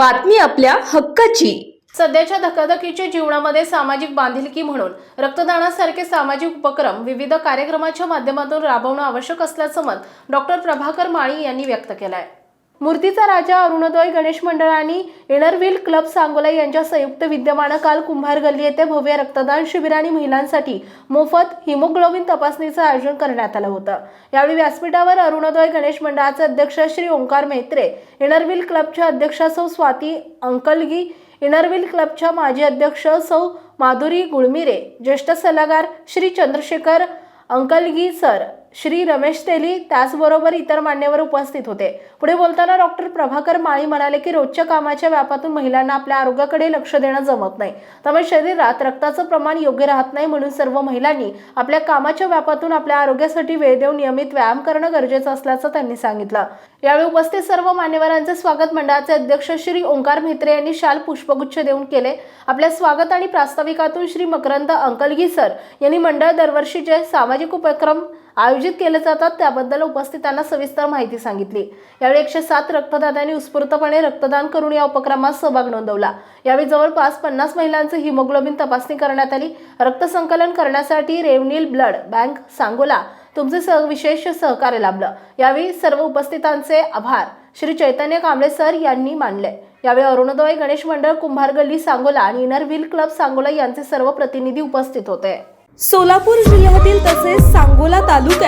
बातमी आपल्या हक्काची. सध्याच्या धकाधकीच्या जीवनामध्ये सामाजिक बांधिलकी म्हणून रक्तदानासारखे सामाजिक उपक्रम विविध कार्यक्रमाच्या माध्यमातून राबवणं आवश्यक असल्याचं मत डॉक्टर प्रभाकर माळी यांनी व्यक्त केलं आहे मूर्तीचा राजा अरुणोदय गणेश मंडळ आणि इनरव्हील क्लब सांगोला यांच्या संयुक्त विद्यमानं काल कुंभार गल्ली येथे भव्य रक्तदान शिबिर आणि महिलांसाठी मोफत हिमोग्लोबिन तपासणीचं आयोजन करण्यात आलं होतं. यावेळी व्यासपीठावर अरुणोदय गणेश मंडळाचे अध्यक्ष श्री ओंकार मेत्रे इनरव्हील क्लबच्या अध्यक्षा सौ स्वाती अंकलगी इनरव्हील क्लबच्या माजी अध्यक्ष सौ माधुरी गुळमिरे ज्येष्ठ सल्लागार श्री चंद्रशेखर अंकलगी सर श्री रमेश तेली त्याचबरोबर इतर मान्यवर उपस्थित होते. पुढे बोलताना डॉक्टर प्रभाकर माळी म्हणाले की रोजच्या कामाच्या व्यापातून महिलांना आपल्या आरोग्याकडे लक्ष देणं जमत नाही. त्यामुळे शरीरात रक्ताचं प्रमाण योग्य राहत नाही म्हणून सर्व महिलांनी आपल्या कामाच्या व्यापातून आपल्या आरोग्यासाठी वेळ देऊन नियमित व्यायाम करणं गरजेचं असल्याचं त्यांनी सांगितलं. यावेळी उपस्थित सर्व मान्यवरांचे स्वागत मंडळाचे अध्यक्ष श्री ओंकार म्हेत्रे यांनी शाल पुष्पगुच्छ देऊन केले. आपल्या स्वागत आणि प्रास्ताविकातून श्री मकरंद अंकलगी सर यांनी मंडळ दरवर्षी जे सामाजिक उपक्रम आयोजित केले जातात त्याबद्दल उपस्थितांना सविस्तर माहिती सांगितली. यावेळी एकशे सात रक्तदात्यांनी उत्स्फूर्तपणे रक्तदान करून या उपक्रमात सहभाग नोंदवला. यावेळी जवळपास पन्नास महिलांचे हिमोग्लोबिन तपासणी करण्यात आली. रक्तसंकलन करण्यासाठी रेवनील ब्लड बँक सांगोला तुमचे सह विशेष सहकार्य लाभलं. यावेळी सर्व उपस्थितांचे आभार. श्री चैतन्य कांबळे सर यांनी मानले. यावेळी अरुणोदय गणेश मंडळ कुंभार गल्ली सांगोला आणि इनर व्हील क्लब सांगोला यांचे सर्व प्रतिनिधी उपस्थित होते. सोलापूर जिल्ह्यातील तसेच